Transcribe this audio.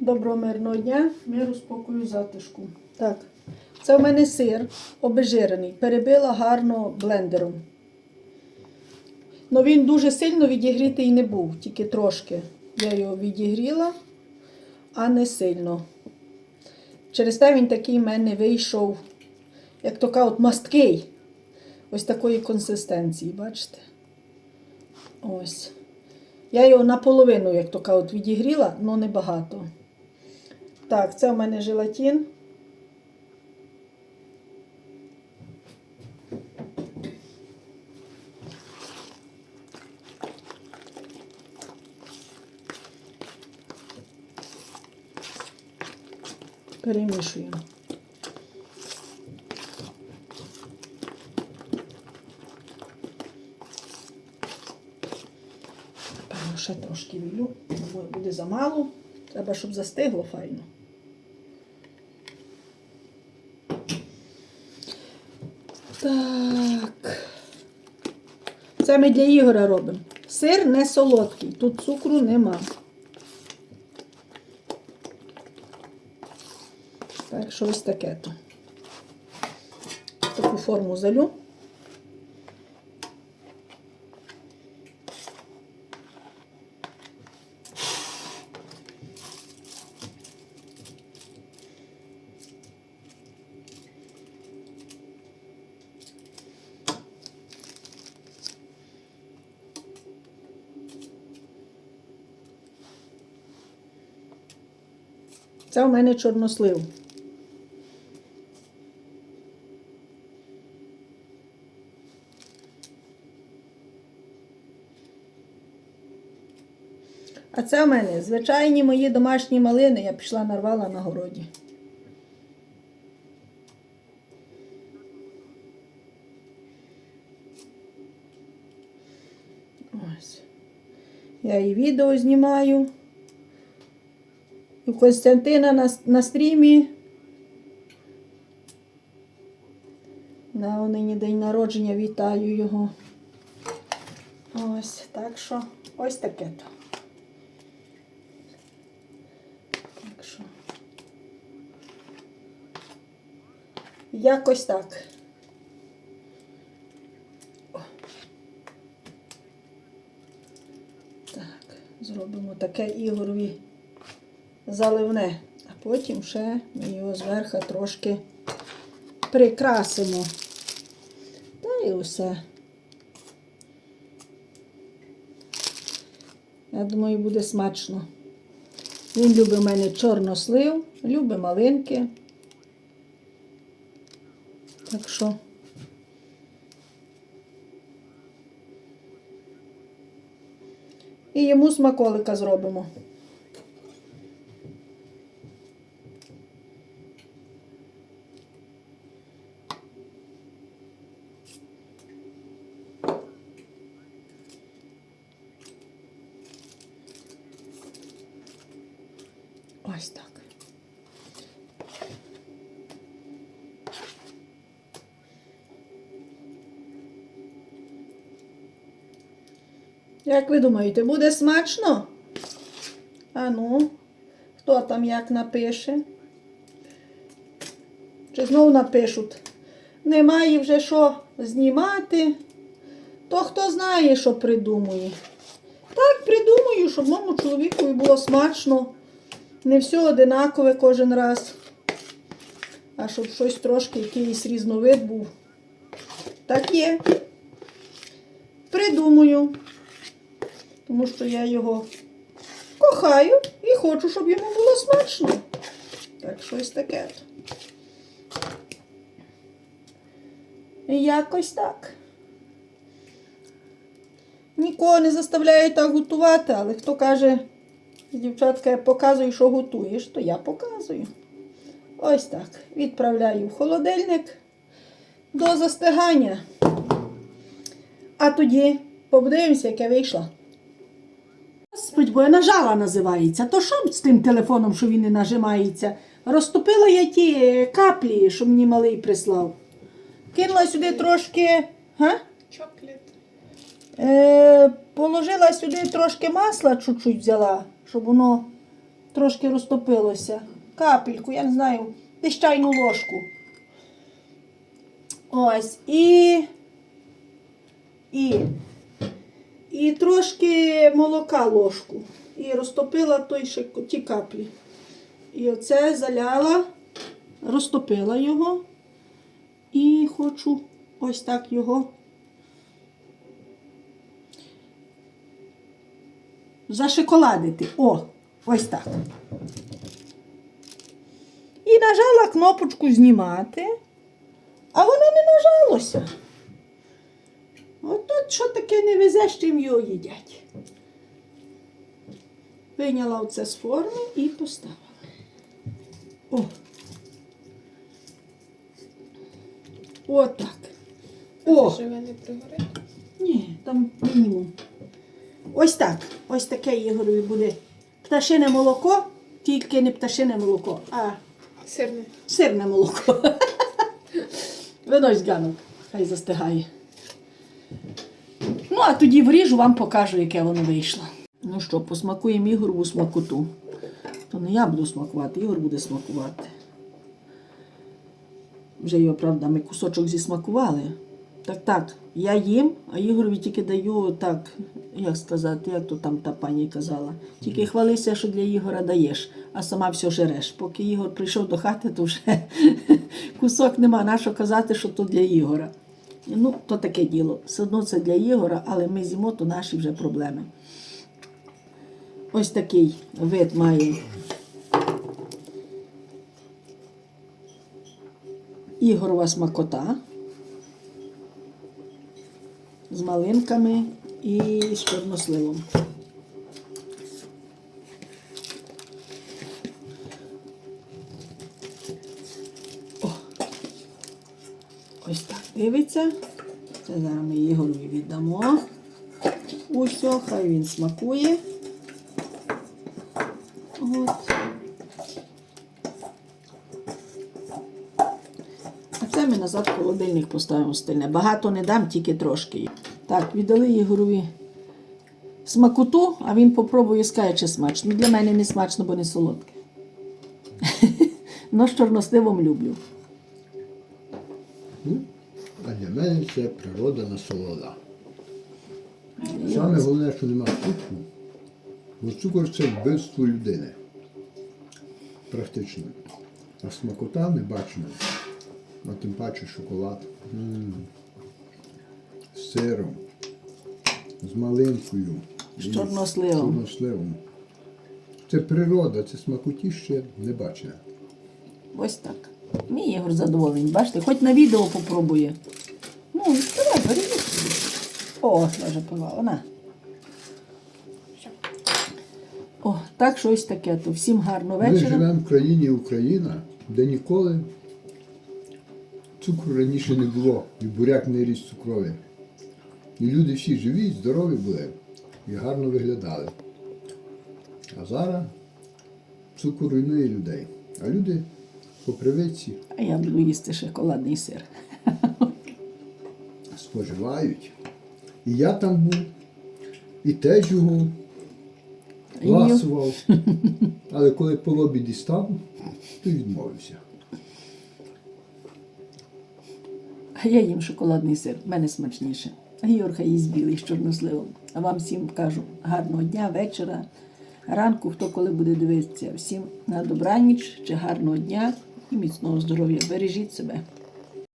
Доброго мирного дня, миру, спокою, затишку. Так, це в мене сир обезжирений. Перебила гарно блендером. Ну він дуже сильно відігрітий не був, тільки трошки. Я його відігріла, а не сильно. Через те він такий в мене вийшов, як то кажуть, масткий. Ось такої консистенції, бачите? Ось. Я його наполовину, як то кажуть, відігріла, але не багато. Так, це у мене желатин. Перемішуємо. Ще трошки вілю, буде замало. Треба, щоб застигло файно. Так. Це ми для Ігора робимо. Сир не солодкий, тут цукру нема. Так, що ось таке то. Таку форму залю. Це у мене чорнослив. А це у мене звичайні мої домашні малини. Я пішла нарвала на городі. Ось. Я і відео знімаю. І Костянтина на, на стрімі. На нині день народження вітаю його. Ось, так що ось таке то. Так що. Якось так. Так, зробимо таке Ігорові заливне, а потім ще ми його зверху трошки прикрасимо. Та і усе. Я думаю, буде смачно. Він любить у мене чорнослив, любить малинки. Так що. І йому смаколика зробимо. Ось так. Як ви думаєте, буде смачно? А ну, хто там як напише? Чи знову напишуть? Немає вже що знімати, то хто знає, що придумує. Так, придумую, щоб моєму чоловікові було смачно. Не все одинакове кожен раз. А щоб щось трошки якийсь різновид був. Так є. Придумую. Тому що я його кохаю і хочу, щоб йому було смачно. Так, щось таке. І якось так. Нікого не заставляю так готувати, але хто каже, дівчатка, я показую, що готуєш, то я показую. Ось так. Відправляю в холодильник до застигання. А тоді подивимося, яке вийшло. Господь, бо я нажала називається. То що з тим телефоном, що він не нажимається? Розтопила я ті е, каплі, що мені малий прислав. Кинула сюди трошки. Га? Чоклет. Е, положила сюди трошки масла, чуть-чуть взяла, щоб воно трошки розтопилося. Капельку, я не знаю, десь чайну ложку. Ось. І. І. І трошки молока ложку. І розтопила той ще ті каплі. І оце заляла, розтопила його. І хочу ось так його зашоколадити. О, ось так. І нажала кнопочку знімати, а воно не нажалося. От тут що таке не везе, з чим його їдять. Вийняла оце з форми і поставила. О. Отак. О! Живе не пригорить. Ні, там мінімум. Ось так. Ось таке Ігорові буде. Пташине молоко, тільки не пташине молоко, а Сирне. сирне молоко. Винось ганок, хай застигає. Ну, а тоді вріжу, вам покажу, яке воно вийшло. Ну що, посмакуємо Ігорову смакоту. То не я буду смакувати, Ігор буде смакувати. Вже його, правда, ми кусочок зісмакували. Так, так, я їм, а Ігорові тільки даю так, як сказати, як то там та пані казала. Тільки хвалися, що для Ігора даєш, а сама все жереш. Поки Ігор прийшов до хати, то вже кусок нема. Нащо казати, що то для Ігора. Ну, то таке діло. Все одно це для Ігора, але ми з'їмо, то наші вже проблеми. Ось такий вид має Ігорова смакота з малинками і з чорносливом. О. Ось так дивиться. Це зараз ми Ігорові віддамо. Усьо, хай він смакує. От. Назад в холодильник поставимо стильне. Багато не дам, тільки трошки. Так, віддали Ігорові смакоту, а він попробує скаже, чи смачно. Для мене не смачно, бо не солодке. Но з чорносливом люблю. Ну, А для мене це природа насолода. Саме головне, що нема цукру, бо цукор це вбивство людини. Практично. А смакота не бачимо. А тим паче шоколад. М. З сиром, з малинкою. З чорносливом. чорносливом. Це природа, це смакоті ще не бачено. Ось так. Мій Ігор задоволений. Бачите, хоч на відео попробує. Ну, давай, бери. О, вже пила, вона. О, так щось таке. То всім гарного Ми живемо в країні Україна, де ніколи цукру раніше не було, і буряк не ріс цукровий. І люди всі живі, здорові були і гарно виглядали. А зараз цукор руйнує людей. А люди по привичці А я буду їсти шоколадний сир. споживають. І я там був, і теж його ласував. Але коли по лобі дістав, то відмовився. Я їм шоколадний сир, в мене смачніше. Георга їсть білий з чорносливом. А вам всім кажу гарного дня, вечора, ранку, хто коли буде дивитися. Всім на добраніч чи гарного дня і міцного здоров'я. Бережіть себе.